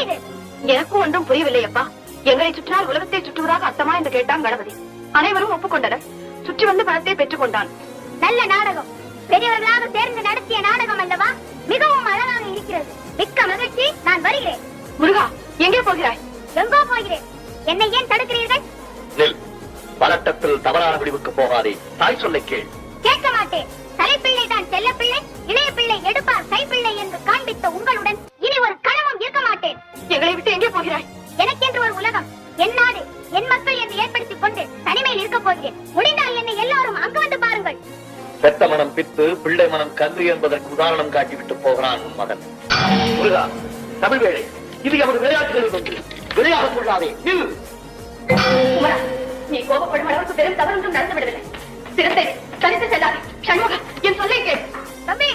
இது? எனக்கும் ஒன்றும் புரியவில்லை அப்பா எங்களை சுற்றினால் உலகத்தை சுற்றுவதாக அர்த்தமா என்று கேட்டான் கணபதி. அனைவரும் ஒப்புக்கொண்டனர். சுற்றி வந்து பணத்தை பெற்றுக் கொண்டான். நல்ல நாடகம். பெரியவர்களாக சேர்ந்து நடத்திய நாடகம் அல்லவா? மிகவும் அழகாக இருக்கிறது. மிக்க மகிழ்ச்சி. நான் வருகிறேன். முருகா எங்கே போகிறாய்? எங்கோ போகிறேன். என்னை ஏன் தடுக்கிறீர்கள்? நில். பதட்டத்தில் தவறான முடிவுக்கு போகாதே. தாய் சொல்லை கேள். கேட்க மாட்டேன். போகிறாய். எனக்கென்று ஒரு உலகம். என் நாடு என் மக்கள் என்று ஏற்படுத்திக் கொண்டு தனிமையில் இருக்க போகிறேன். முடிந்தால் என்னை எல்லாரும் அங்கு வந்து பாருங்கள். பெத்த மனம் பித்து பிள்ளை மனம் கன்று என்பதற்கு உதாரணம் காட்டிவிட்டு போகிறான் உன் மகன். முருகா தமிழ் வேளை இது எமது விளையாட்டுகளில் ஒன்று விளையாடக் கொள்ளாதே. நீ கோபப்படும் அளவுக்கு பெரும் தவறு ஒன்றும் நடந்து விடவில்லை சிறுத்தை தனித்து செல்லாதே. சண்முகா என் சொல்லை கேள். தம்பி